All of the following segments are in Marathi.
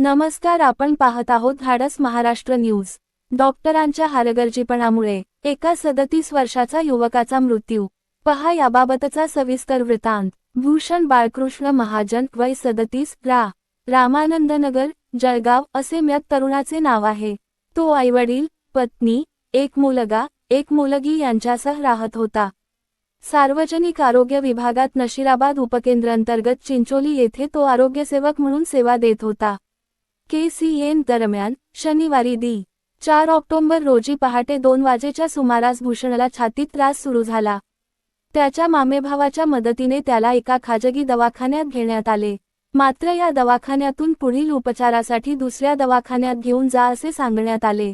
नमस्कार आपण पाहत आहोत धाडस महाराष्ट्र न्यूज. डॉक्टरांच्या हारगर्जीपणामुळे एका सदतीस वर्षाचा युवकाचा मृत्यू. पहा याबाबतचा सविस्तर वृत्तांत. भूषण बाळकृष्ण महाजन वय सदतीस रा. रामानंदनगर जळगाव असे म्यत तरुणाचे नाव आहे. तो आईवडील पत्नी एक मुलगा एक मुलगी यांच्यासह राहत होता. सार्वजनिक आरोग्य विभागात नशिराबाद उपकेंद्रांतर्गत चिंचोली येथे तो आरोग्यसेवक म्हणून सेवा देत होता. के सी एन दरम्यान शनिवारी दी चार ऑक्टोबर रोजी पहाटे दोन वाजेच्या सुमारास भूषणला छातीत त्रास सुरू झाला. त्याच्या मामेभावाच्या मदतीने त्याला एका खाजगी दवाखान्यात घेण्यात आले. मात्र या दवाखान्यातून पुढील उपचारासाठी दुसऱ्या दवाखान्यात घेऊन जा असे सांगण्यात आले.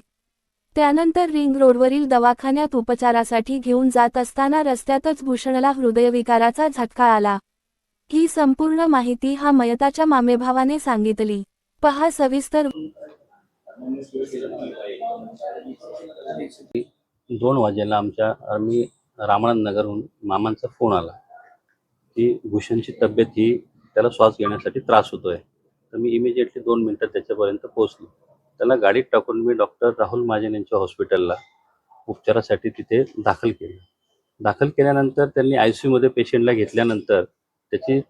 त्यानंतर रिंग रोडवरील दवाखान्यात उपचारासाठी घेऊन जात असताना रस्त्यातच भूषणला हृदयविकाराचा झटका आला. ही संपूर्ण माहिती हा मयताच्या मामेभावाने सांगितली. पहा सविस्तर. दोन वाजेला आमच्या आम्ही रामानंद नगरहून मामांचा फोन आला. की भूषणची तब्येत ही त्याला श्वास घेण्यासाठी त्रास होतोय. तर मी इमिजिएटली दोन मिनटं त्याच्यापर्यंत पोहोचलो. त्याला गाडीत टाकून मी डॉक्टर राहुल महाजन यांच्या हॉस्पिटलला उपचारासाठी तिथे दाखल केलं. दाखल केल्यानंतर त्यांनी आय सी यूमध्ये पेशंटला घेतल्यानंतर त्याची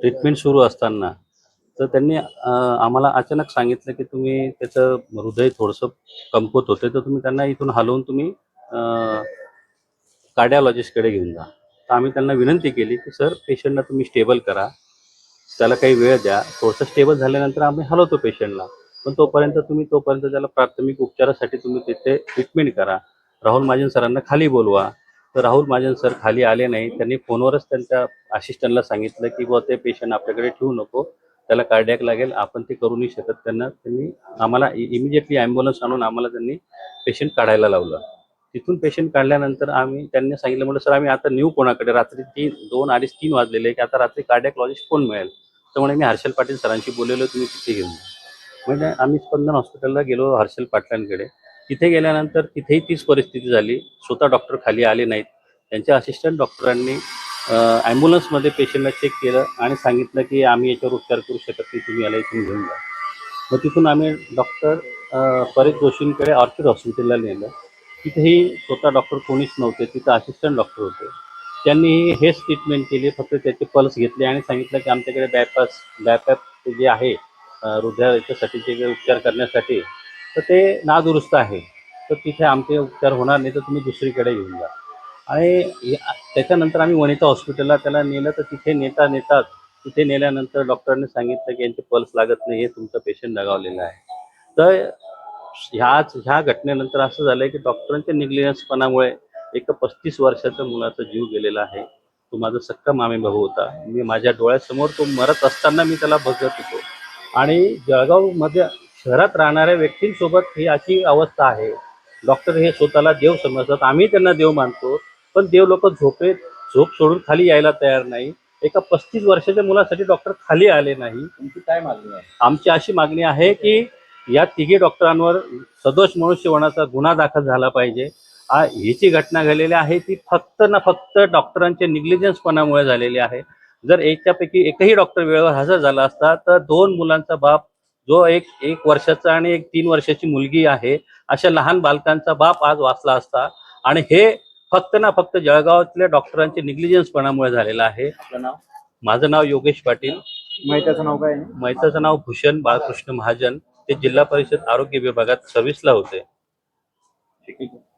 ट्रीटमेंट सुरू असताना तर त्यांनी आम्हाला अचानक सांगितलं की तुम्ही त्याचं हृदय थोडंसं कमकुवत होते तर तुम्ही त्यांना इथून हलवून तुम्ही कार्डिओलॉजिस्टकडे घेऊन जा. तर आम्ही त्यांना विनंती केली की सर पेशंटला तुम्ही स्टेबल करा. त्याला काही वेळ द्या. थोडंसं स्टेबल झाल्यानंतर आम्ही हलवतो पेशंटला पण तोपर्यंत तुम्ही तोपर्यंत त्याला प्राथमिक उपचारासाठी तुम्ही तिथे ट्रीटमेंट करा. राहुल महाजन सरांना खाली बोलवा. तर राहुल महाजन सर खाली आले नाही. त्यांनी फोनवरच त्यांच्या असिस्टंटला सांगितलं की बुवा ते पेशंट आपल्याकडे ठेवू नको. त्याला कार्डियक लागेल. आपण ते करू नाही शकत. त्यांना त्यांनी आम्हाला इमिजिएटली ॲम्ब्युलन्स आणून आम्हाला त्यांनी पेशंट काढायला लावलं. तिथून पेशंट काढल्यानंतर आम्ही त्यांनी सांगितलं म्हटलं सर आम्ही आता न्यू कोणाकडे? रात्री तीन दोन अडीच तीन वाजलेले की आता रात्री कार्डियक लॉजिस्ट कोण मिळेल? तर म्हणे मी हर्षल पाटील सरांशी बोललेलो तुम्ही तिथे घेऊन म्हणजे आम्ही स्पंदन हॉस्पिटलला गेलो हर्षल पाटलांकडे. तिथे गेल्यानंतर तिथेही तीच परिस्थिती झाली. स्वतः डॉक्टर खाली आले नाहीत. त्यांच्या असिस्टंट डॉक्टरांनी ॲम्ब्युलन्समध्ये पेशंटला चेक केलं आणि सांगितलं की आम्ही याच्यावर उपचार करू शकत नाही तुम्ही याला इथून घेऊन जा. मग तिथून आम्ही डॉक्टर परेश जोशींकडे ऑर्किड हॉस्पिटलला नेलं. तिथेही स्वतः डॉक्टर कोणीच नव्हते तिथं असिस्टंट डॉक्टर होते. त्यांनी हेच ट्रीटमेंट केली फक्त त्याचे पल्स घेतले आणि सांगितलं की आमच्याकडे बायपास बायपॅप जे आहे हृदयाच्यासाठी जे काही उपचार करण्यासाठी तर ते नादुरुस्त आहे. तर तिथे आमचे उपचार होणार नाही तर तुम्ही दुसरीकडे घेऊन जा. आणि त्याच्यानंतर आम्ही वनिता हॉस्पिटलला त्याला नेलं तर तिथे नेता नेतात तिथे नेल्यानंतर डॉक्टरांनी सांगितलं की यांचे पल्स लागत नाही हे तुमचं पेशंट दगावलेलं आहे. तर ह्याच ह्या घटनेनंतर असं झालंय की डॉक्टरांच्या निग्लिजन्सपणामुळे एका पस्तीस वर्षाच्या मुलाचा जीव गेलेला आहे. तो माझा सक्का मामे भाऊ होता. मी माझ्या डोळ्यासमोर तो मरत असताना मी त्याला बघत होतो. आणि जळगावमध्ये शहरात राहणाऱ्या व्यक्तींसोबत ही अशी अवस्था आहे. डॉक्टर हे स्वतःला देव समजतात. आम्ही त्यांना देव मानतो. पण देव लोक झोपेत झोप सोडून खाली यायला तयार नाही. एका पस्तीस वर्षाच्या मुलासाठी डॉक्टर खाली आले नाही. तुमची काय मागणी आहे? आमची अशी मागणी आहे की या तिघी डॉक्टरांवर सदोष मनुष्यवणाचा गुन्हा दाखल झाला पाहिजे. ही जी घटना घडलेली आहे ती फक्त ना फक्त डॉक्टरांच्या निग्लिजन्सपणामुळे झालेली आहे. जर याच्यापैकी एकही डॉक्टर वेळेवर हजर झाला असता तर दोन मुलांचा बाप जो एक एक वर्षाचा आणि एक तीन वर्षाची मुलगी आहे अशा लहान बालकांचा बाप आज वाचला असता. आणि हे फक्त ना फक्त जळगावातल्या डॉक्टरांच्या निग्लिजन्सपणामुळे झालेलं आहे. नाव? माझं नाव योगेश पाटील. माहितीचं नाव काय? मैताचं नाव भूषण बाळकृष्ण महाजन. ते जिल्हा परिषद आरोग्य विभागात सर्व्हिसला होते. ठीक आहे.